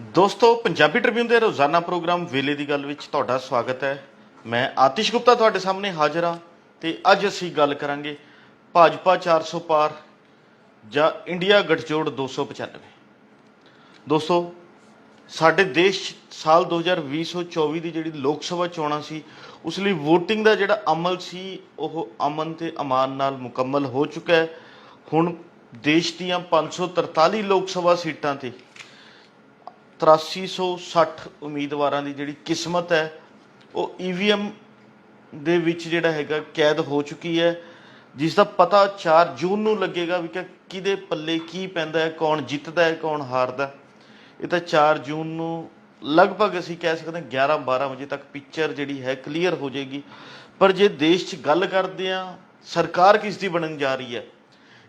ਦੋਸਤੋ, ਪੰਜਾਬੀ ਟ੍ਰਿਬਿਊਨ ਦੇ ਰੋਜ਼ਾਨਾ ਪ੍ਰੋਗਰਾਮ ਵੇਲੇ ਦੀ ਗੱਲ ਵਿੱਚ ਤੁਹਾਡਾ ਸਵਾਗਤ ਹੈ। ਮੈਂ ਆਤਿਸ਼ ਗੁਪਤਾ ਤੁਹਾਡੇ ਸਾਹਮਣੇ ਹਾਜ਼ਰ ਹਾਂ ਤੇ ਅੱਜ ਅਸੀਂ ਗੱਲ ਕਰਾਂਗੇ ਭਾਜਪਾ 400 ਪਾਰ ਜਾਂ ਇੰਡੀਆ ਗੱਠਜੋੜ 295 ਦੋਸਤੋ, ਸਾਡੇ ਦੇਸ਼ 'ਚ ਸਾਲ 2020-24 ਦੀ ਜਿਹੜੀ ਲੋਕ ਸਭਾ ਚੋਣਾਂ ਸੀ, ਉਸ ਲਈ VOTING ਦਾ ਜਿਹੜਾ ਅਮਲ ਸੀ, ਉਹ ਅਮਨ ਤੇ ਅਮਾਨ ਨਾਲ ਮੁਕੰਮਲ ਹੋ ਚੁੱਕਾ ਹੈ। ਹੁਣ ਦੇਸ਼ ਦੀਆਂ 543 ਲੋਕ ਸਭਾ ਸੀਟਾਂ ਤੇ 8360 ਉਮੀਦਵਾਰਾਂ ਦੀ ਜਿਹੜੀ ਕਿਸਮਤ ਹੈ, ਉਹ ਈਵੀਐਮ ਦੇ ਵਿੱਚ ਜਿਹੜਾ ਹੈਗਾ ਕੈਦ ਹੋ ਚੁੱਕੀ ਹੈ। ਜਿਸ ਦਾ ਪਤਾ 4 ਜੂਨ ਨੂੰ ਲੱਗੇਗਾ ਵੀ ਕਿ ਕਿਹਦੇ ਪੱਲੇ ਕੀ ਪੈਂਦਾ ਹੈ, ਕੌਣ ਜਿੱਤਦਾ ਹੈ, ਕੌਣ ਹਾਰਦਾ ਇਹ ਤਾਂ 4 ਜੂਨ ਨੂੰ ਲਗਭਗ ਅਸੀਂ ਕਹਿ ਸਕਦੇ ਹਾਂ 11 12 ਵਜੇ ਤੱਕ ਪਿਕਚਰ ਜਿਹੜੀ ਹੈ ਕਲੀਅਰ ਹੋ ਜਾਏਗੀ। ਪਰ ਜੇ ਦੇਸ਼ 'ਚ ਗੱਲ ਕਰਦੇ ਆ ਸਰਕਾਰ ਕਿਸ ਦੀ ਬਣਨ ਜਾ ਰਹੀ ਹੈ?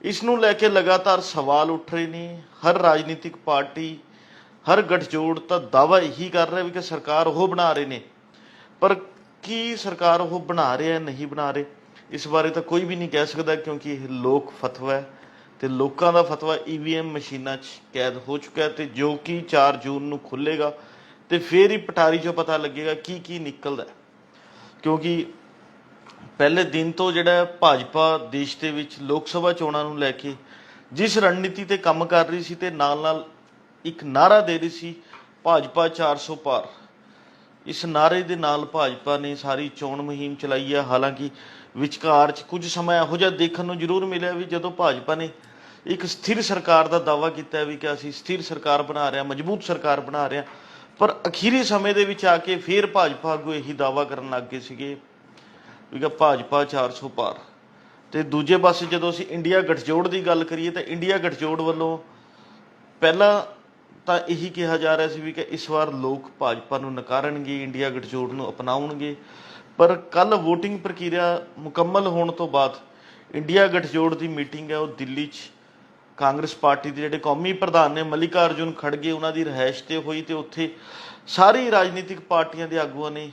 ਇਸ ਨੂੰ ਲੈ ਕੇ ਲਗਾਤਾਰ ਸਵਾਲ ਉੱਠ ਰਹੇ ਨੇ। ਹਰ ਰਾਜਨੀਤਿਕ ਪਾਰਟੀ ਹਰ ਗਠਜੋੜ ਤਾਂ ਦਾਵਾ ਇਹੀ ਕਰ ਰਿਹਾ ਵੀ ਕਿ ਸਰਕਾਰ ਉਹ ਬਣਾ ਰਹੇ ਨੇ। ਪਰ ਕੀ ਸਰਕਾਰ ਉਹ ਬਣਾ ਰਿਹਾ ਹੈ ਨਹੀਂ ਬਣਾ ਰਹੇ, ਇਸ ਬਾਰੇ ਤਾਂ ਕੋਈ ਵੀ ਨਹੀਂ ਕਹਿ ਸਕਦਾ ਕਿਉਂਕਿ ਇਹ ਲੋਕ ਫਤਵਾ ਹੈ ਤੇ ਲੋਕਾਂ ਦਾ ਫਤਵਾ ਈਵੀਐਮ ਮਸ਼ੀਨਾਂ 'ਚ ਕੈਦ ਹੋ ਚੁੱਕਾ ਹੈ ਤੇ ਜੋ ਕਿ 4 ਜੂਨ ਨੂੰ ਖੁੱਲੇਗਾ ਤੇ ਫੇਰ ਹੀ ਪਟਾਰੀ 'ਚੋਂ ਪਤਾ ਲੱਗੇਗਾ ਕੀ ਕੀ ਨਿਕਲਦਾ ਕਿਉਂਕਿ ਪਹਿਲੇ ਦਿਨ ਤੋਂ ਜਿਹੜਾ ਭਾਜਪਾ ਦੇਸ਼ ਦੇ ਵਿੱਚ ਲੋਕ ਸਭਾ ਚੋਣਾਂ ਨੂੰ ਲੈ ਕੇ ਜਿਸ ਰਣਨੀਤੀ ਤੇ ਕੰਮ ਕਰ ਰਹੀ ਸੀ ਤੇ ਨਾਲ-ਨਾਲ ਇੱਕ ਨਾਰਾ ਦੇ ਰਹੀ ਸੀ ਭਾਜਪਾ 400 ਪਾਰ। ਇਸ ਨਾਰੇ ਦੇ ਨਾਲ ਭਾਜਪਾ ਨੇ ਸਾਰੀ ਚੋਣ ਮੁਹਿੰਮ ਚਲਾਈ ਹੈ ਹਾਲਾਂਕਿ ਵਿਚਕਾਰ ਚ ਕੁਝ ਸਮਾਂ ਇਹੋ ਜਿਹਾ ਦੇਖਣ ਨੂੰ ਜ਼ਰੂਰ ਮਿਲਿਆ ਵੀ ਜਦੋਂ ਭਾਜਪਾ ਨੇ ਇੱਕ ਸਥਿਰ ਸਰਕਾਰ ਦਾ ਦਾਵਾ ਕੀਤਾ ਵੀ ਕਿ ਅਸੀਂ ਸਥਿਰ ਸਰਕਾਰ ਬਣਾ ਰਹੇ ਹਾਂ, ਮਜ਼ਬੂਤ ਸਰਕਾਰ ਬਣਾ ਰਹੇ ਹਾਂ, ਪਰ ਅਖੀਰੀ ਸਮੇਂ ਦੇ ਵਿੱਚ ਆ ਕੇ ਫਿਰ ਭਾਜਪਾ ਅੱਗੋਂ ਇਹੀ ਦਾਵਾ ਕਰਨ ਲੱਗ ਗਏ ਸੀਗੇ ਵੀ ਕਿ ਭਾਜਪਾ 400 ਪਾਰ। ਤੇ ਦੂਜੇ ਪਾਸੇ ਜਦੋਂ ਅਸੀਂ ਇੰਡੀਆ ਗਠਜੋੜ ਦੀ ਗੱਲ ਕਰੀਏ ਤਾਂ ਇੰਡੀਆ ਗਠਜੋੜ ਵੱਲੋਂ ਪਹਿਲਾਂ ਤਾਂ ਇਹੀ ਕਿਹਾ ਜਾ ਰਿਹਾ ਸੀ ਵੀ ਕਿ ਇਸ ਵਾਰ ਲੋਕ ਭਾਜਪਾ ਨੂੰ ਨਕਾਰਨਗੇ, ਇੰਡੀਆ ਗਠਜੋੜ ਨੂੰ ਅਪਣਾਉਣਗੇ। ਪਰ ਕੱਲ VOTING ਪ੍ਰਕਿਰਿਆ ਮੁਕੰਮਲ ਹੋਣ ਤੋਂ ਬਾਅਦ ਇੰਡੀਆ ਗਠਜੋੜ ਦੀ ਮੀਟਿੰਗ ਹੈ, ਉਹ ਦਿੱਲੀ 'ਚ ਕਾਂਗਰਸ ਪਾਰਟੀ ਦੇ ਜਿਹੜੇ ਕੌਮੀ ਪ੍ਰਧਾਨ ਨੇ ਮਲਿਕਾ ਅਰਜੁਨ ਖੜਗੇ, ਉਹਨਾਂ ਦੀ ਰਹਿائش ਤੇ ਹੋਈ ਤੇ ਉੱਥੇ ਸਾਰੀ ਰਾਜਨੀਤਿਕ ਪਾਰਟੀਆਂ ਦੇ ਆਗੂਆਂ ਨੇ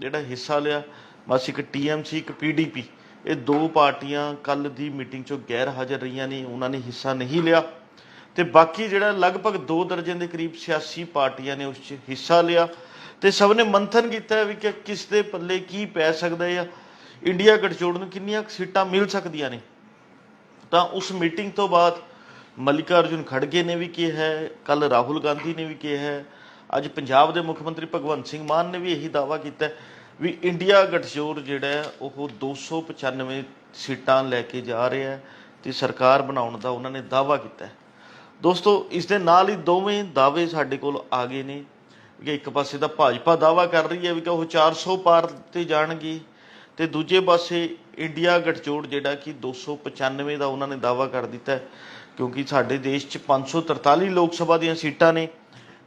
ਜਿਹੜਾ ਹਿੱਸਾ ਲਿਆ। ਬਸ ਇੱਕ ਟੀਐਮਸੀ ਇੱਕ ਪੀਡੀਪੀ ਇਹ ਦੋ ਪਾਰਟੀਆਂ ਕੱਲ ਦੀ ਮੀਟਿੰਗ 'ਚੋਂ ਗੈਰ ਹਾਜ਼ਰ ਰਹੀਆਂ ਨੇ, ਉਹਨਾਂ ਨੇ ਹਿੱਸਾ ਨਹੀਂ ਲਿਆ। ਤੇ ਬਾਕੀ ਜਿਹੜਾ ਲਗਭਗ 2 ਦਰਜਨ ਦੇ ਕਰੀਬ ਸਿਆਸੀ ਪਾਰਟੀਆਂ ਨੇ ਉਸ 'ਚ ਹਿੱਸਾ ਲਿਆ ਤੇ ਸਭ ਨੇ ਮੰਥਨ ਕੀਤਾ ਵੀ ਕਿ ਕਿਸ ਦੇ ਪੱਲੇ ਕੀ ਪੈ ਸਕਦਾ ਹੈ ਇੰਡੀਆ ਗਠਜੋੜ ਨੂੰ ਕਿੰਨੀਆਂ ਸੀਟਾਂ ਮਿਲ ਸਕਦੀਆਂ ਨੇ। ਤਾਂ ਉਸ ਮੀਟਿੰਗ ਤੋਂ ਬਾਅਦ ਮਲਿਕਾ ਅਰਜੁਨ ਖੜਗੇ ਨੇ ਵੀ ਕਿਹਾ ਹੈ ਕੱਲ ਰਾਹੁਲ ਗਾਂਧੀ ਨੇ ਵੀ ਕਿਹਾ ਹੈ, ਅੱਜ ਪੰਜਾਬ ਦੇ ਮੁੱਖ ਮੰਤਰੀ ਭਗਵੰਤ ਸਿੰਘ ਮਾਨ ਨੇ ਵੀ ਇਹੀ ਦਾਵਾ ਕੀਤਾ ਵੀ ਇੰਡੀਆ ਗਠਜੋੜ ਜਿਹੜਾ ਹੈ, ਉਹ 295 ਸੀਟਾਂ ਲੈ ਕੇ ਜਾ ਰਿਹਾ ਹੈ ਤੇ ਸਰਕਾਰ ਬਣਾਉਣ ਦਾ ਉਹਨਾਂ ਨੇ ਦਾਵਾ ਕੀਤਾ ਹੈ। ਦੋਸਤੋ, ਇਸ ਦੇ ਨਾਲ ਹੀ ਦੋਵੇਂ ਦਾਅਵੇ ਸਾਡੇ ਕੋਲ ਆ ਗਏ ਨੇ ਕਿ ਇੱਕ ਪਾਸੇ ਤਾਂ ਭਾਜਪਾ ਦਾਵਾ ਕਰ ਰਹੀ ਹੈ ਵੀ ਕਿ ਉਹ 400 ਪਾਰ ਤੇ ਜਾਣਗੇ ਤੇ ਦੂਜੇ ਪਾਸੇ ਇੰਡੀਆ ਗਠਜੋੜ ਜਿਹੜਾ ਕਿ 295 ਦਾ ਉਹਨਾਂ ਨੇ ਦਾਵਾ ਕਰ ਦਿੱਤਾ ਕਿਉਂਕਿ ਸਾਡੇ ਦੇਸ਼ 'ਚ 543 ਲੋਕ ਸਭਾ ਦੀਆਂ ਸੀਟਾਂ ਨੇ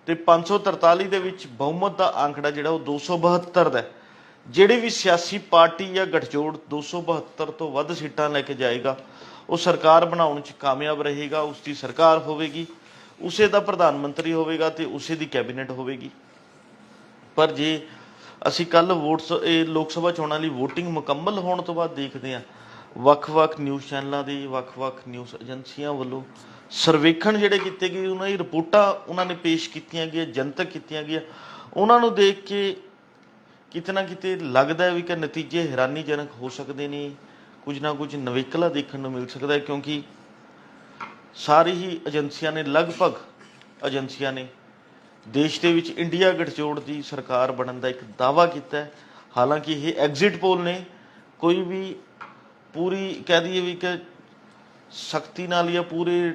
ਤੇ 543 ਦੇ ਵਿੱਚ ਬਹੁਮਤ ਦਾ ਅੰਕੜਾ ਜਿਹੜਾ ਉਹ 272 ਦਾ ਹੈ। ਜਿਹੜੀ ਵੀ ਸਿਆਸੀ ਪਾਰਟੀ ਜਾਂ ਗੱਠਜੋੜ 272 ਤੋਂ ਵੱਧ ਸੀਟਾਂ ਲੈ ਕੇ ਜਾਏਗਾ, ਉਹ ਸਰਕਾਰ ਬਣਾਉਣ 'ਚ ਕਾਮਯਾਬ ਰਹੇਗਾ ਉਸ ਦੀ ਸਰਕਾਰ ਹੋਵੇਗੀ, ਉਸੇ ਦਾ ਪ੍ਰਧਾਨ ਮੰਤਰੀ ਹੋਵੇਗਾ ਤੇ ਉਸੇ ਦੀ ਕੈਬਨਿਟ ਹੋਵੇਗੀ। ਪਰ ਜੇ ਅਸੀਂ ਕੱਲ ਵੋਟਸ, ਇਹ ਲੋਕ ਸਭਾ ਚੋਣਾਂ ਲਈ VOTING ਮੁਕੰਮਲ ਹੋਣ ਤੋਂ ਬਾਅਦ ਦੇਖਦੇ ਹਾਂ, ਵੱਖ-ਵੱਖ ਨਿਊਜ਼ ਚੈਨਲਾਂ ਦੀ, ਵੱਖ-ਵੱਖ ਨਿਊਜ਼ ਏਜੰਸੀਆਂ ਵੱਲੋਂ ਸਰਵੇਖਣ ਜਿਹੜੇ ਕੀਤੇ ਗਏ, ਉਹਨਾਂ ਦੀ ਰਿਪੋਰਟਾਂ ਉਹਨਾਂ ਨੇ ਪੇਸ਼ ਕੀਤੀਆਂ ਗਈਆਂ, ਜਨਤਕ ਕੀਤੀਆਂ ਗਈਆਂ, ਉਹਨਾਂ ਨੂੰ ਦੇਖ ਕੇ ਕਿਤੇ ਨਾ ਕਿਤੇ ਲੱਗਦਾ ਹੈ ਵੀ ਕਿ ਨਤੀਜੇ ਹੈਰਾਨੀਜਨਕ ਹੋ ਸਕਦੇ ਨੇ। ਕੁਝ ਨਾ ਕੁਝ ਨਵੇਕਲਾ ਦੇਖਣ ਨੂੰ ਮਿਲ ਸਕਦਾ ਹੈ ਕਿਉਂਕਿ ਸਾਰੀ ਹੀ ਏਜੰਸੀਆਂ ਨੇ, ਲਗਭਗ ਏਜੰਸੀਆਂ ਨੇ, ਦੇਸ਼ ਦੇ ਵਿੱਚ ਇੰਡੀਆ ਗਠਜੋੜ ਦੀ ਸਰਕਾਰ ਬਣਨ ਦਾ ਇੱਕ ਦਾਵਾ ਕੀਤਾ ਹੈ। ਹਾਲਾਂਕਿ ਇਹ ਐਗਜ਼ਿਟ ਪੋਲ ਨੇ, ਕੋਈ ਵੀ ਪੂਰੀ ਕਹਿ ਦਈਏ ਵੀ ਕਿ ਸਖਤੀ ਨਾਲ ਜਾਂ ਪੂਰੇ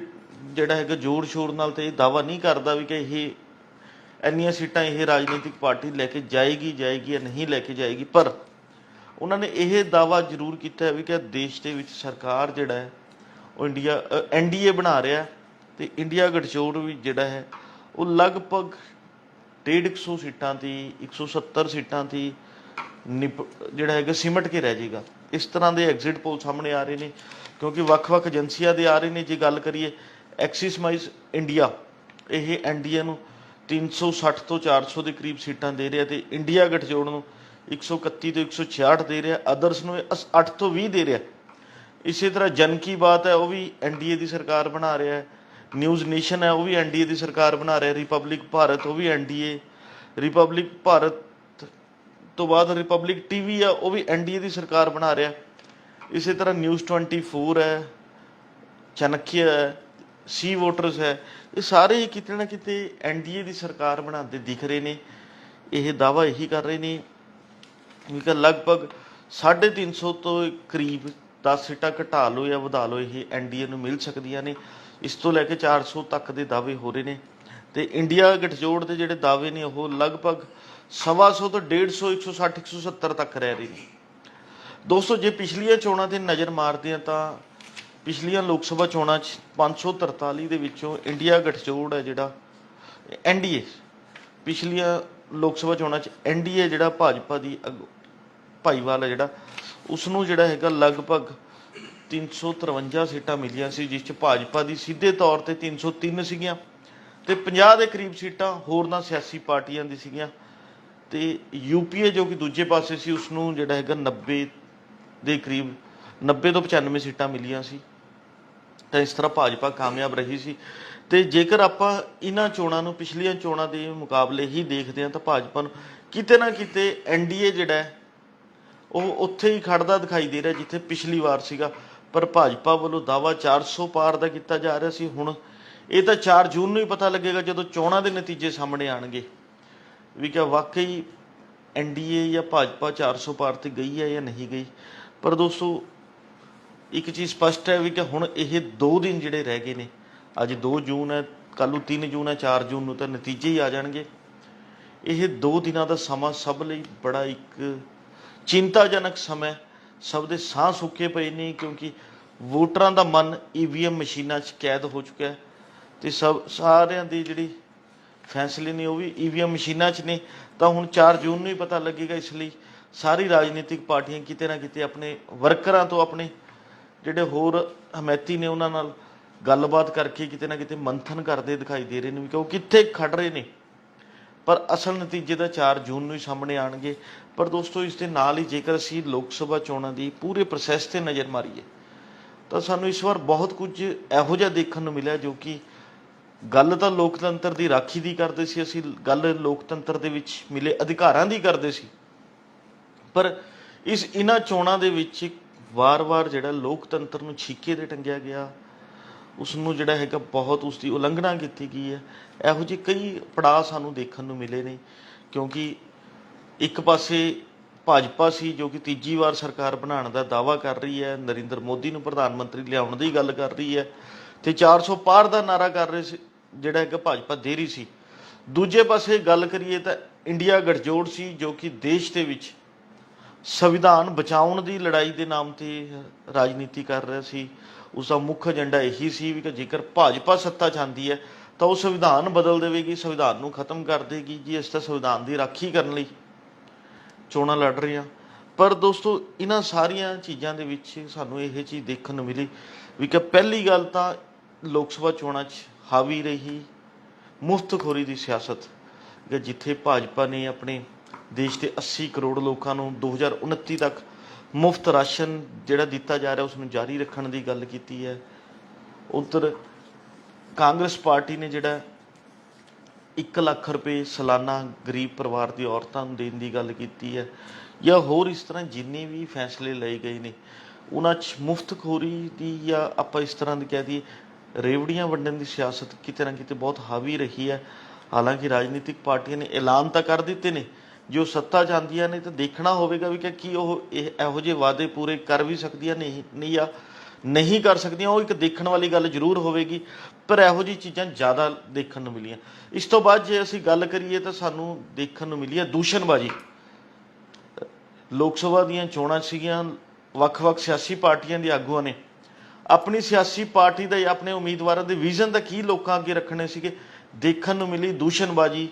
ਜਿਹੜਾ ਹੈਗਾ ਜ਼ੋਰ ਸ਼ੋਰ ਨਾਲ ਤੇ ਇਹ ਦਾਵਾ ਨਹੀਂ ਕਰਦਾ ਵੀ ਕਿ ਇਹ ਇੰਨੀਆਂ ਸੀਟਾਂ ਇਹ ਰਾਜਨੀਤਿਕ ਪਾਰਟੀ ਲੈ ਕੇ ਜਾਏਗੀ ਜਾਏਗੀ ਜਾਂ ਨਹੀਂ ਲੈ ਕੇ ਜਾਏਗੀ, ਪਰ ਉਹਨਾਂ ਨੇ ਇਹ ਦਾਵਾ ਜ਼ਰੂਰ ਕੀਤਾ ਹੈ ਵੀ ਕਿ ਦੇਸ਼ ਦੇ ਵਿੱਚ ਸਰਕਾਰ ਜਿਹੜਾ ਹੈ, ਉਹ ਇੰਡੀਆ ਐਨਡੀਏ ਬਣਾ ਰਿਹਾ ਹੈ ਤੇ ਇੰਡੀਆ ਗੱਠਜੋੜ ਵੀ ਜਿਹੜਾ ਹੈ, ਉਹ ਲਗਭਗ 150 ਸੀਟਾਂ ਦੀ 170 ਸੀਟਾਂ ਦੀ ਨਿਪ- ਜਿਹੜਾ ਹੈਗਾ ਸਿਮਟ ਕੇ ਰਹਿ ਜਾਏਗਾ। ਇਸ ਤਰ੍ਹਾਂ ਦੇ ਐਗਜ਼ਿਟ ਪੋਲ ਸਾਹਮਣੇ ਆ ਰਹੇ ਨੇ, ਕਿਉਂਕਿ ਵੱਖ-ਵੱਖ ਏਜੰਸੀਆਂ ਦੇ ਆ ਰਹੇ ਨੇ। ਜੇ ਗੱਲ ਕਰੀਏ ਐਕਸਿਸ ਮਾਈਜ਼ ਇੰਡੀਆ, ਇਹ ਐਨਡੀਏ ਨੂੰ 360 ਤੋਂ 400 ਦੇ ਕਰੀਬ ਸੀਟਾਂ ਦੇ ਰਿਹਾ ਤੇ ਇੰਡੀਆ ਗਠਜੋੜ ਨੂੰ 131 ਤੋਂ 166 ਦੇ ਰਿਹਾ ਅਦਰਸ ਨੂੰ 8 ਤੋਂ 20 ਦੇ ਰਿਹਾ। ਇਸੇ ਤਰ੍ਹਾਂ ਜਨ ਕੀ ਬਾਤ ਹੈ, ਉਹ ਵੀ ਐਨਡੀਏ ਦੀ ਸਰਕਾਰ ਬਣਾ ਰਿਹਾ ਹੈ। ਨਿਊਜ਼ ਨੇਸ਼ਨ ਹੈ, ਉਹ ਵੀ ਐਨਡੀਏ ਦੀ ਸਰਕਾਰ ਬਣਾ ਰਿਹਾ ਰਿਪਬਲਿਕ ਭਾਰਤ, ਉਹ ਵੀ ਐਨਡੀਏ ਰਿਪਬਲਿਕ ਭਾਰਤ ਤੋਂ ਬਾਅਦ ਰਿਪਬਲਿਕ ਟੀਵੀ ਆ ਉਹ ਵੀ ਐਨਡੀਏ ਦੀ ਸਰਕਾਰ ਬਣਾ ਰਿਹਾ। ਇਸੇ ਤਰ੍ਹਾਂ ਨਿਊਜ਼ 24 ਹੈ ਚਾਣਕਿਆ ਹੈ। ਸੀ ਵੋਟਰਸ ਹੈ। ਇਹ ਸਾਰੇ ਹੀ ਕਿਤੇ ਨਾ ਕਿਤੇ ਐਨਡੀਏ ਦੀ ਸਰਕਾਰ ਬਣਾਉਂਦੇ ਦਿਖ ਰਹੇ ਨੇ। ਇਹ ਦਾਵਾ ਇਹੀ ਕਰ ਰਹੇ ਨੇ ਵੀ ਕਿ ਲਗਭਗ 350 ਤੋਂ ਕਰੀਬ 10 ਸੀਟਾਂ ਘਟਾ ਲਓ ਜਾਂ ਵਧਾ ਲਓ, ਇਹ ਐਨਡੀਏ ਨੂੰ ਮਿਲ ਸਕਦੀਆਂ ਨੇ। ਇਸ ਤੋਂ ਲੈ ਕੇ 400 ਤੱਕ ਦੇ ਦਾਅਵੇ ਹੋ ਰਹੇ ਨੇ। ਤੇ ਇੰਡੀਆ ਗਠਜੋੜ ਦੇ ਜਿਹੜੇ ਦਾਅਵੇ ਨੇ, ਉਹ ਲਗਭਗ 125 ਤੋਂ 150 160 170 ਤੱਕ ਰਹਿ ਰਹੇ ਨੇ। ਦੋਸਤੋ, ਜੇ ਪਿਛਲੀਆਂ ਚੋਣਾਂ ਤੇ ਨਜ਼ਰ ਮਾਰਦੇ ਆ ਤਾਂ ਪਿਛਲੀਆਂ ਲੋਕ ਸਭਾ ਚੋਣਾਂ 'ਚ 543 ਦੇ ਵਿੱਚੋਂ ਇੰਡੀਆ ਗਠਜੋੜ ਹੈ ਜਿਹੜਾ ਐਨਡੀਏ ਪਿਛਲੀਆਂ ਲੋਕ ਸਭਾ ਚੋਣਾਂ 'ਚ ਐਨਡੀਏ ਜਿਹੜਾ ਭਾਜਪਾ ਦੀ ਅਗ- ਭਾਈਵਾਲ ਹੈ ਜਿਹੜਾ ਉਸ ਨੂੰ ਜਿਹੜਾ ਹੈਗਾ ਲਗਭਗ 353 ਸੀਟਾਂ ਮਿਲੀਆਂ ਸੀ, ਜਿਸ 'ਚ ਭਾਜਪਾ ਦੀ ਸਿੱਧੇ ਤੌਰ ਤੇ 303 ਸੀਗੀਆਂ ਤੇ 50 ਦੇ ਕਰੀਬ ਸੀਟਾਂ ਹੋਰਨਾਂ ਸਿਆਸੀ ਪਾਰਟੀਆਂ ਦੀ ਸੀਗੀਆਂ ਤੇ ਯੂਪੀਏ ਜੋ ਕਿ ਦੂਜੇ ਪਾਸੇ ਸੀ ਉਸ ਨੂੰ ਜਿਹੜਾ ਹੈਗਾ 90 ਦੇ ਕਰੀਬ 90 ਤੋਂ 95 ਸੀਟਾਂ ਮਿਲੀਆਂ ਸੀ। ਤਾਂ ਇਸ ਤਰ੍ਹਾਂ ਭਾਜਪਾ ਕਾਮਯਾਬ ਰਹੀ ਸੀ। ਤੇ ਜੇਕਰ ਆਪਾਂ ਇਹਨਾਂ ਚੋਣਾਂ ਨੂੰ, ਪਿਛਲੀਆਂ ਚੋਣਾਂ ਦੇ ਮੁਕਾਬਲੇ ਹੀ ਦੇਖਦੇ ਹਾਂ ਤਾਂ ਭਾਜਪਾ ਨੂੰ ਕਿਤੇ ਨਾ ਕਿਤੇ ਐਨਡੀਏ ਜਿਹੜਾ ਉਹ ਉੱਥੇ ਹੀ ਖੜਦਾ ਦਿਖਾਈ ਦੇ ਰਿਹਾ ਜਿੱਥੇ ਪਿਛਲੀ ਵਾਰ ਸੀਗਾ। ਪਰ ਭਾਜਪਾ ਵੱਲੋਂ ਦਾਵਾ 400 ਪਾਰ ਦਾ ਕੀਤਾ ਜਾ ਰਿਹਾ ਸੀ। ਹੁਣ ਇਹ ਤਾਂ 4 ਜੂਨ ਨੂੰ ਹੀ ਪਤਾ ਲੱਗੇਗਾ ਜਦੋਂ ਚੋਣਾਂ ਦੇ ਨਤੀਜੇ ਸਾਹਮਣੇ ਆਣਗੇ ਵੀ ਕਿ ਵਾਕਈ ਐਨਡੀਏ ਜਾਂ ਭਾਜਪਾ 400 ਪਾਰ ਤੇ ਗਈ ਹੈ ਜਾਂ ਨਹੀਂ ਗਈ। ਪਰ ਦੋਸਤੋ ਇੱਕ ਚੀਜ਼ ਸਪਸ਼ਟ ਹੈ ਵੀ ਕਿ ਹੁਣ ਇਹ 2 ਦਿਨ ਜਿਹੜੇ ਰਹਿ ਗਏ ਨੇ। ਅੱਜ 2 ਜੂਨ ਹੈ ਕੱਲ ਨੂੰ 3 ਜੂਨ ਹੈ 4 ਜੂਨ ਨੂੰ ਤਾਂ ਨਤੀਜੇ ਹੀ ਆ ਜਾਣਗੇ। ਇਹ 2 ਦਿਨਾਂ ਦਾ ਸਮਾਂ ਸਭ ਲਈ ਬੜਾ ਇੱਕ ਚਿੰਤਾਜਨਕ ਸਮਾਂ ਸਭ ਦੇ ਸਾਹ ਸੁੱਕੇ ਪਏ ਨੇ ਕਿਉਂਕਿ ਵੋਟਰਾਂ ਦਾ ਮਨ ਈਵੀਐਮ ਮਸ਼ੀਨਾਂ 'ਚ ਕੈਦ ਹੋ ਚੁੱਕਿਆ ਹੈ ਤੇ ਸਭ ਸਾਰਿਆਂ ਦੀ ਜਿਹੜੀ ਫੈਸਲੇ ਨੇ ਉਹ ਵੀ ਈਵੀਐਮ ਮਸ਼ੀਨਾਂ 'ਚ ਨੇ। ਤਾਂ ਹੁਣ 4 ਜੂਨ ਨੂੰ ਹੀ ਪਤਾ ਲੱਗੇਗਾ ਇਸ ਲਈ ਸਾਰੀ ਰਾਜਨੀਤਿਕ ਪਾਰਟੀਆਂ ਕਿਤੇ ਨਾ ਕਿਤੇ ਆਪਣੇ ਵਰਕਰਾਂ ਤੋਂ ਆਪਣੇ ਜਿਹੜੇ ਹੋਰ ਹਮੈਤੀ ਨੇ ਉਹਨਾਂ ਨਾਲ ਗੱਲਬਾਤ ਕਰਕੇ ਕਿਤੇ ਨਾ ਕਿਤੇ ਮੰਥਨ ਕਰਦੇ ਦਿਖਾਈ ਦੇ ਰਹੇ ਨੇ ਵੀ ਕਿ ਉਹ ਕਿੱਥੇ ਖੜ ਰਹੇ ਨੇ। ਪਰ ਅਸਲ ਨਤੀਜੇ ਤਾਂ 4 ਜੂਨ ਨੂੰ ਹੀ ਸਾਹਮਣੇ ਆਣਗੇ। ਪਰ ਦੋਸਤੋ, ਇਸ ਦੇ ਨਾਲ ਹੀ ਜੇਕਰ ਅਸੀਂ ਲੋਕ ਸਭਾ ਚੋਣਾਂ ਦੀ ਪੂਰੇ ਪ੍ਰੋਸੈਸ ਤੇ ਨਜ਼ਰ ਮਾਰੀਏ, ਤਾਂ ਸਾਨੂੰ ਇਸ ਵਾਰ ਬਹੁਤ ਕੁਝ ਇਹੋ ਜਿਹਾ ਦੇਖਣ ਨੂੰ ਮਿਲਿਆ ਜੋ ਕਿ ਗੱਲ ਤਾਂ ਲੋਕਤੰਤਰ ਦੀ ਰਾਖੀ ਦੀ ਕਰਦੇ ਸੀ। ਅਸੀਂ ਗੱਲ ਲੋਕਤੰਤਰ ਦੇ ਵਿੱਚ ਮਿਲੇ ਅਧਿਕਾਰਾਂ ਦੀ ਕਰਦੇ ਸੀ। ਪਰ ਇਸ ਇਹਨਾਂ ਚੋਣਾਂ ਦੇ ਵਿੱਚ ਵਾਰ-ਵਾਰ ਜਿਹੜਾ ਲੋਕਤੰਤਰ ਨੂੰ ਛੀਕੇ ਤੇ ਟੰਗਿਆ ਗਿਆ ਉਸ ਨੂੰ ਜਿਹੜਾ ਹੈਗਾ ਬਹੁਤ ਉਸ ਦੀ ਉਲੰਘਣਾ ਕੀਤੀ ਗਈ ਹੈ। ਇਹੋ ਜਿਹੇ ਕਈ ਪੜਾਅ ਸਾਨੂੰ ਦੇਖਣ ਨੂੰ ਮਿਲੇ ਨੇ, ਕਿਉਂਕਿ ਇੱਕ ਪਾਸੇ ਭਾਜਪਾ ਸੀ ਜੋ ਕਿ ਤੀਜੀ ਵਾਰ ਸਰਕਾਰ ਬਣਾਉਣ ਦਾ ਦਾਵਾ ਕਰ ਰਹੀ ਹੈ, ਨਰਿੰਦਰ ਮੋਦੀ ਨੂੰ ਪ੍ਰਧਾਨ ਮੰਤਰੀ ਲਿਆਉਣ ਦੀ ਗੱਲ ਕਰ ਰਹੀ ਹੈ, ਤੇ 400 ਪਾਰ ਦਾ ਨਾਰਾ ਕਰ ਰਹੇ ਸੀ, ਜਿਹੜਾ ਹੈਗਾ ਭਾਜਪਾ ਦੇ ਰਹੀ ਸੀ। ਦੂਜੇ ਪਾਸੇ ਗੱਲ ਕਰੀਏ ਤਾਂ ਇੰਡੀਆ ਗਠਜੋੜ ਸੀ ਜੋ ਕਿ ਦੇਸ਼ ਦੇ ਵਿੱਚ ਸੰਵਿਧਾਨ ਬਚਾਉਣ ਦੀ ਲੜਾਈ ਦੇ ਨਾਮ ਤੇ ਰਾਜਨੀਤੀ ਕਰ ਰਿਹਾ ਸੀ। ਉਸ ਦਾ ਮੁੱਖ ਏਜੰਡਾ ਇਹੀ ਸੀ ਵੀ ਕਿ ਜੇਕਰ ਭਾਜਪਾ ਸੱਤਾ ਚਾਹੁੰਦੀ ਹੈ, ਤਾਂ ਉਹ ਸੰਵਿਧਾਨ ਬਦਲ ਦੇਵੇਗੀ, ਸੰਵਿਧਾਨ ਨੂੰ ਖਤਮ ਕਰ ਦੇਗੀ। ਜੀ, ਇਸ ਤਾਂ ਸੰਵਿਧਾਨ ਦੀ ਰਾਖੀ ਕਰਨ ਲਈ ਚੋਣਾਂ ਲੜ ਰਹੀਆਂ। ਪਰ ਦੋਸਤੋ ਇਹਨਾਂ ਸਾਰੀਆਂ ਚੀਜ਼ਾਂ ਦੇ ਵਿੱਚ ਸਾਨੂੰ ਇਹ ਚੀਜ਼ ਦੇਖਣ ਨੂੰ ਮਿਲੀ ਵੀ ਕਿ ਪਹਿਲੀ ਗੱਲ ਤਾਂ ਲੋਕ ਸਭਾ ਚੋਣਾਂ 'ਚ ਹਾਵੀ ਰਹੀ, ਮੁਫਤਖੋਰੀ ਦੀ ਸਿਆਸਤ, ਕਿ ਜਿੱਥੇ ਭਾਜਪਾ ਨੇ ਆਪਣੇ ਦੇਸ਼ ਦੇ 80 ਕਰੋੜ ਲੋਕਾਂ ਨੂੰ 2029 ਤੱਕ ਮੁਫਤ ਰਾਸ਼ਨ ਜਿਹੜਾ ਦਿੱਤਾ ਜਾ ਰਿਹਾ, ਉਸ ਨੂੰ ਜਾਰੀ ਰੱਖਣ ਦੀ ਗੱਲ ਕੀਤੀ ਹੈ। ਉਧਰ ਕਾਂਗਰਸ ਪਾਰਟੀ ਨੇ ਜਿਹੜਾ 1 ਲੱਖ ਰੁਪਏ ਸਾਲਾਨਾ ਗਰੀਬ ਪਰਿਵਾਰ ਦੀ ਔਰਤਾਂ ਨੂੰ ਦੇਣ ਦੀ ਗੱਲ ਕੀਤੀ ਹੈ ਜਾਂ ਹੋਰ ਇਸ ਤਰ੍ਹਾਂ ਜਿੰਨੇ ਵੀ ਫੈਸਲੇ ਲਏ ਗਏ ਨੇ, ਉਹਨਾਂ 'ਚ ਮੁਫਤਖੋਰੀ ਦੀ ਜਾਂ ਆਪਾਂ ਇਸ ਤਰ੍ਹਾਂ ਦੀ ਕਹਿ ਦਈਏ, ਰੇਵੜੀਆਂ ਵੰਡਣ ਦੀ ਸਿਆਸਤ ਕਿਤੇ ਨਾ ਕਿਤੇ ਬਹੁਤ ਹਾਵੀ ਰਹੀ ਹੈ। ਹਾਲਾਂਕਿ ਰਾਜਨੀਤਿਕ ਪਾਰਟੀਆਂ ਨੇ ਐਲਾਨ ਤਾਂ ਕਰ ਦਿੱਤੇ ਨੇ ਜੋ ਸੱਤਾ ਜਾਂਦੀਆਂ ਨੇ ਤਾਂ ਦੇਖਣਾ ਹੋਵੇਗਾ ਵੀ ਕਿ ਕੀ ਉਹ ਇਹ ਇਹੋ ਜਿਹੇ ਵਾਅਦੇ ਪੂਰੇ ਕਰ ਵੀ ਸਕਦੀਆਂ ਨਹੀਂ ਨਹੀਂ ਆ, ਨਹੀਂ ਕਰ ਸਕਦੀਆਂ, ਉਹ ਇੱਕ ਦੇਖਣ ਵਾਲੀ ਗੱਲ ਜ਼ਰੂਰ ਹੋਵੇਗੀ, ਪਰ ਇਹੋ ਜਿਹੀ ਚੀਜ਼ਾਂ ਜ਼ਿਆਦਾ ਦੇਖਣ ਨੂੰ ਮਿਲੀਆਂ। ਇਸ ਤੋਂ ਬਾਅਦ ਜੇ ਅਸੀਂ ਗੱਲ ਕਰੀਏ ਤਾਂ ਸਾਨੂੰ ਦੇਖਣ ਨੂੰ ਮਿਲੀ ਹੈ ਦੂਸ਼ਣਬਾਜ਼ੀ। ਲੋਕ ਸਭਾ ਦੀਆਂ ਚੋਣਾਂ ਸੀਗੀਆਂ, ਵੱਖ-ਵੱਖ ਸਿਆਸੀ ਪਾਰਟੀਆਂ ਦੇ ਆਗੂਆਂ ਨੇ। ਆਪਣੀ ਸਿਆਸੀ ਪਾਰਟੀ ਦਾ ਆਪਣੇ ਉਮੀਦਵਾਰਾਂ ਦੇ ਵਿਜ਼ਨ ਦਾ ਕੀ ਲੋਕਾਂ ਅੱਗੇ ਰੱਖਣੇ ਸੀਗੇ, ਦੇਖਣ ਨੂੰ ਮਿਲੀ ਦੂਸ਼ਣਬਾਜ਼ੀ।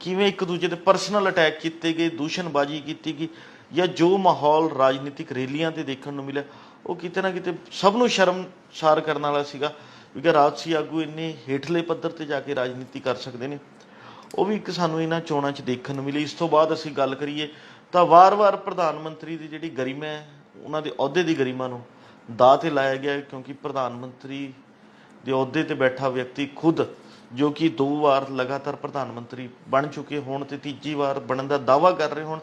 ਕਿਵੇਂ ਇੱਕ ਦੂਜੇ ਤੇ ਪਰਸਨਲ ਅਟੈਕ ਕੀਤੇ ਗਏ, ਦੂਸ਼ਣਬਾਜ਼ੀ ਕੀਤੀ ਗਈ ਜਾਂ ਜੋ ਮਾਹੌਲ ਰਾਜਨੀਤਿਕ ਰੈਲੀਆਂ ਤੇ ਦੇਖਣ ਨੂੰ ਮਿਲਿਆ, ਉਹ ਕਿਤੇ ਨਾ ਕਿਤੇ ਸਭ ਨੂੰ ਸ਼ਰਮਸਾਰ ਕਰਨ ਵਾਲਾ ਸੀਗਾ, ਕਿਉਂਕਿ ਰਾਜਸੀ ਆਗੂ ਇੰਨੇ ਹੇਠਲੇ ਪੱਧਰ ਤੇ ਜਾ ਕੇ ਰਾਜਨੀਤੀ ਕਰ ਸਕਦੇ ਨੇ। ਉਹ ਵੀ ਇੱਕ ਸਾਨੂੰ ਇਹਨਾਂ ਚੋਣਾਂ 'ਚ ਦੇਖਣ ਨੂੰ ਮਿਲੀ। ਇਸ ਤੋਂ ਬਾਅਦ ਅਸੀਂ ਗੱਲ ਕਰੀਏ ਤਾਂ ਵਾਰ-ਵਾਰ ਪ੍ਰਧਾਨ ਮੰਤਰੀ ਦੀ ਜਿਹੜੀ ਗਰਿਮਾ ਹੈ, ਉਹਨਾਂ ਦੇ ਅਹੁਦੇ ਦੀ ਗਰਿਮਾ ਨੂੰ ਦਾਅ ਤੇ ਲਾਇਆ ਗਿਆ, ਕਿਉਂਕਿ ਪ੍ਰਧਾਨ ਮੰਤਰੀ ਦੇ ਅਹੁਦੇ ਤੇ ਬੈਠਾ ਵਿਅਕਤੀ ਖੁਦ ਜੋ ਕਿ ਦੋ ਵਾਰ ਲਗਾਤਾਰ ਪ੍ਰਧਾਨ ਮੰਤਰੀ ਬਣ ਚੁੱਕੇ ਹੋਣ ਤੇ ਤੀਜੀ ਵਾਰ ਬਣਨ ਦਾ ਦਾਵਾ ਕਰ ਰਹੇ ਹੋਣ,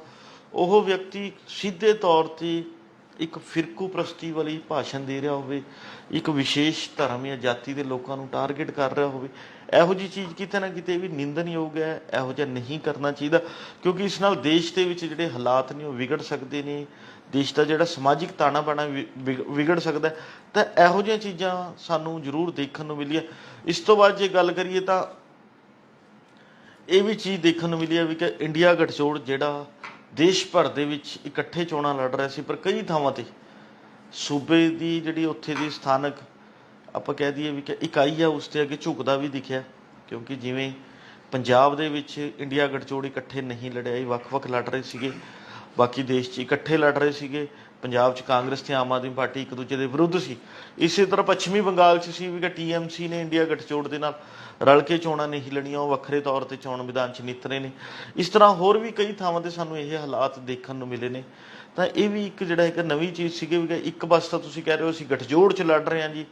ਉਹ ਵਿਅਕਤੀ ਸਿੱਧੇ ਤੌਰ ਤੇ ਇੱਕ ਫਿਰਕੂ ਪ੍ਰਸਤੀ ਵਾਲੀ ਭਾਸ਼ਣ ਦੇ ਰਿਹਾ ਹੋਵੇ, ਇੱਕ ਵਿਸ਼ੇਸ਼ ਧਰਮ ਜਾਂ ਜਾਤੀ ਦੇ ਲੋਕਾਂ ਨੂੰ ਟਾਰਗੇਟ ਕਰ ਰਿਹਾ ਹੋਵੇ, ਇਹੋ ਜੀ ਚੀਜ਼ ਕਿਤੇ ਨਾ ਕਿਤੇ ਵੀ ਨਿੰਦਨਯੋਗ ਹੈ, ਇਹੋ ਜਿਹਾ ਨਹੀਂ ਕਰਨਾ ਚਾਹੀਦਾ, ਕਿਉਂਕਿ ਇਸ ਨਾਲ ਦੇਸ਼ ਦੇ ਵਿੱਚ ਜਿਹੜੇ ਹਾਲਾਤ ਨੇ ਉਹ ਵਿਗੜ ਸਕਦੇ ਨੇ ਦੇਸ਼ ਦਾ ਜਿਹੜਾ ਸਮਾਜਿਕ ਤਾਣਾ ਬਾਣਾ ਵਿ- ਵਿਗ- ਵਿਗੜ ਸਕਦਾ ਤਾਂ ਇਹੋ ਜਿਹੀਆਂ ਚੀਜ਼ਾਂ ਸਾਨੂੰ ਜ਼ਰੂਰ ਦੇਖਣ ਨੂੰ ਮਿਲੀਆਂ। ਇਸ ਤੋਂ ਬਾਅਦ ਜੇ ਗੱਲ ਕਰੀਏ ਤਾਂ ਇਹ ਵੀ ਚੀਜ਼ ਦੇਖਣ ਨੂੰ ਮਿਲੀ ਹੈ ਵੀ ਕਿ ਇੰਡੀਆ ਗਠਜੋੜ ਜਿਹੜਾ ਦੇਸ਼ ਭਰ ਦੇ ਵਿੱਚ ਇਕੱਠੇ ਚੋਣਾਂ ਲੜ ਰਿਹਾ ਸੀ, ਪਰ ਕਈ ਥਾਵਾਂ ਤੇ ਸੂਬੇ ਦੀ ਜਿਹੜੀ ਉੱਥੇ ਦੀ ਸਥਾਨਕ ਆਪਾਂ ਕਹਿ ਦਈਏ ਵੀ ਕਿ ਇਕਾਈ ਆ, ਉਸ ਤੇ ਅੱਗੇ ਝੁਕਦਾ ਵੀ ਦਿਖਿਆ, ਕਿਉਂਕਿ ਜਿਵੇਂ ਪੰਜਾਬ ਦੇ ਵਿੱਚ ਇੰਡੀਆ ਗਠਜੋੜ ਇਕੱਠੇ ਨਹੀਂ ਲੜਿਆ, ਇਹ ਵੱਖ-ਵੱਖ ਲੜ ਰਹੇ ਸੀਗੇ। ਬਾਕੀ ਦੇਸ਼ 'ਚ ਇਕੱਠੇ ਲੜ ਰਹੇ ਸੀਗੇ, ਪੰਜਾਬ 'ਚ ਕਾਂਗਰਸ ਤੇ ਆਮ ਆਦਮੀ ਪਾਰਟੀ ਇੱਕ ਦੂਜੇ ਦੇ ਵਿਰੁੱਧ ਸੀ। ਇਸੇ ਤਰ੍ਹਾਂ ਪੱਛਮੀ ਬੰਗਾਲ 'ਚ ਸੀ ਵੀ ਕਿ ਟੀਐਮਸੀ ਨੇ ਇੰਡੀਆ ਗਠਜੋੜ ਦੇ ਨਾਲ ਰਲ ਕੇ ਚੋਣਾਂ ਨਹੀਂ ਲੜੀਆਂ, ਉਹ ਵੱਖਰੇ ਤੌਰ ਤੇ ਚੋਣ ਮੈਦਾਨ 'ਚ ਨਿਤਰੇ ਨੇ। ਇਸ ਤਰ੍ਹਾਂ ਹੋਰ ਵੀ ਕਈ ਥਾਵਾਂ ਤੇ ਸਾਨੂੰ ਇਹ ਹਾਲਾਤ ਦੇਖਣ ਨੂੰ ਮਿਲੇ ਨੇ। ਤਾਂ ਇਹ ਵੀ ਇੱਕ ਜਿਹੜਾ ਇੱਕ ਨਵੀਂ ਚੀਜ਼ ਸੀਗੀ ਵੀ ਇੱਕ ਪਾਸੇ ਤਾਂ ਤੁਸੀਂ ਕਹਿ ਰਹੇ ਹੋ ਅਸੀਂ ਗਠਜੋੜ 'ਚ ਲੜ ਰਹੇ ਹਾਂ ਜੀ।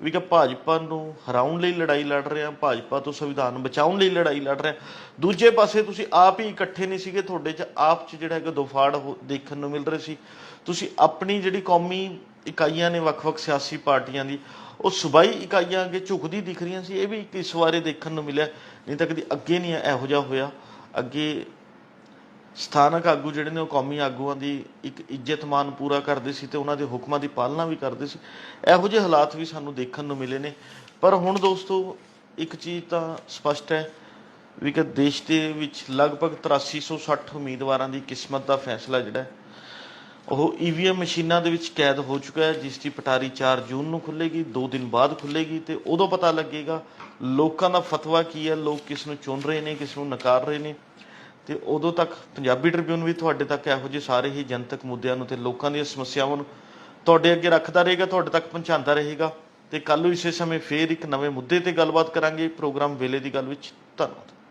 ਵੀ ਕਿ ਭਾਜਪਾ ਨੂੰ ਹਰਾਉਣ ਲਈ ਲੜਾਈ ਲੜ ਰਹੇ ਆ, ਭਾਜਪਾ ਤੋਂ ਸੰਵਿਧਾਨ ਬਚਾਉਣ ਲਈ ਲੜਾਈ ਲੜ ਰਹੇ ਆ। ਦੂਜੇ ਪਾਸੇ ਤੁਸੀਂ ਆਪ ਹੀ ਇਕੱਠੇ ਨਹੀਂ ਸੀਗੇ ਤੁਹਾਡੇ 'ਚ, ਆਪ 'ਚ ਜਿਹੜਾ ਹੈਗਾ ਦੋਫਾੜ ਹੋ- ਦੇਖਣ ਨੂੰ ਮਿਲ ਰਹੇ ਸੀ। ਤੁਸੀਂ ਆਪਣੀ ਜਿਹੜੀ ਕੌਮੀ ਇਕਾਈਆਂ ਨੇ ਵੱਖ-ਵੱਖ ਸਿਆਸੀ ਪਾਰਟੀਆਂ ਦੀ, ਉਹ ਸੂਬਾਈ ਇਕਾਈਆਂ ਅੱਗੇ ਝੁਕਦੀ ਦਿਖ ਰਹੀਆਂ ਸੀ, ਇਹ ਵੀ ਇੱਕ ਇਸ ਵਾਰੇ ਦੇਖਣ ਨੂੰ ਮਿਲਿਆ। ਨਹੀਂ ਤਾਂ ਕਦੀ ਅੱਗੇ ਨਹੀਂ ਇਹੋ ਜਿਹਾ ਹੋਇਆ। ਅੱਗੇ ਸਥਾਨਕ ਆਗੂ ਜਿਹੜੇ ਨੇ ਉਹ ਕੌਮੀ ਆਗੂਆਂ ਦੀ ਇੱਕ ਇੱਜ਼ਤਮਾਨ ਪੂਰਾ ਕਰਦੇ ਸੀ ਤੇ ਉਹਨਾਂ ਦੇ ਹੁਕਮਾਂ ਦੀ ਪਾਲਣਾ ਵੀ ਕਰਦੇ ਸੀ। ਇਹੋ ਜਿਹੇ ਹਾਲਾਤ ਵੀ ਸਾਨੂੰ ਦੇਖਣ ਨੂੰ ਮਿਲੇ ਨੇ। ਪਰ ਹੁਣ ਦੋਸਤੋ ਇੱਕ ਚੀਜ਼ ਤਾਂ ਸਪਸ਼ਟ ਹੈ ਵੀ ਕਿ ਦੇਸ਼ ਦੇ ਵਿੱਚ ਲਗਭਗ 8360 ਉਮੀਦਵਾਰਾਂ ਦੀ ਕਿਸਮਤ ਦਾ ਫੈਸਲਾ ਜਿਹੜਾ ਹੈ, ਉਹ ਈਵੀਐਮ ਮਸ਼ੀਨਾਂ ਦੇ ਵਿੱਚ ਕੈਦ ਹੋ ਚੁੱਕਾ ਹੈ ਜਿਸ ਦੀ ਪਟਾਰੀ 4 ਜੂਨ ਨੂੰ ਖੁੱਲੇਗੀ 2 ਦਿਨ ਬਾਅਦ ਖੁੱਲੇਗੀ ਤੇ ਉਦੋਂ ਪਤਾ ਲੱਗੇਗਾ ਲੋਕਾਂ ਦਾ ਫਤਵਾ ਕੀ ਹੈ ਲੋਕ ਕਿਸ ਨੂੰ ਚੁਣ ਰਹੇ ਨੇ ਕਿਸ ਨੂੰ ਨਕਾਰ ਰਹੇ ਨੇ। ਤੇ ਉਦੋਂ ਤੱਕ ਪੰਜਾਬੀ ਟ੍ਰਿਬਿਊਨ ਵੀ ਤੁਹਾਡੇ ਤੱਕ ਇਹੋ ਜਿਹੇ ਸਾਰੇ ਹੀ ਜਨਤਕ ਮੁੱਦਿਆਂ ਨੂੰ ਤੇ ਲੋਕਾਂ ਦੀਆਂ ਸਮੱਸਿਆਵਾਂ ਨੂੰ ਤੁਹਾਡੇ ਅੱਗੇ ਰੱਖਦਾ ਰਹੇਗਾ, ਤੁਹਾਡੇ ਤੱਕ ਪਹੁੰਚਾਉਂਦਾ ਰਹੇਗਾ। ਤੇ ਕੱਲ ਨੂੰ ਇਸੇ ਸਮੇਂ ਫੇਰ ਇੱਕ ਨਵੇਂ ਮੁੱਦੇ ਤੇ ਗੱਲਬਾਤ ਕਰਾਂਗੇ ਪ੍ਰੋਗਰਾਮ ਵੇਲੇ ਦੀ ਗੱਲ ਵਿੱਚ। ਧੰਨਵਾਦ।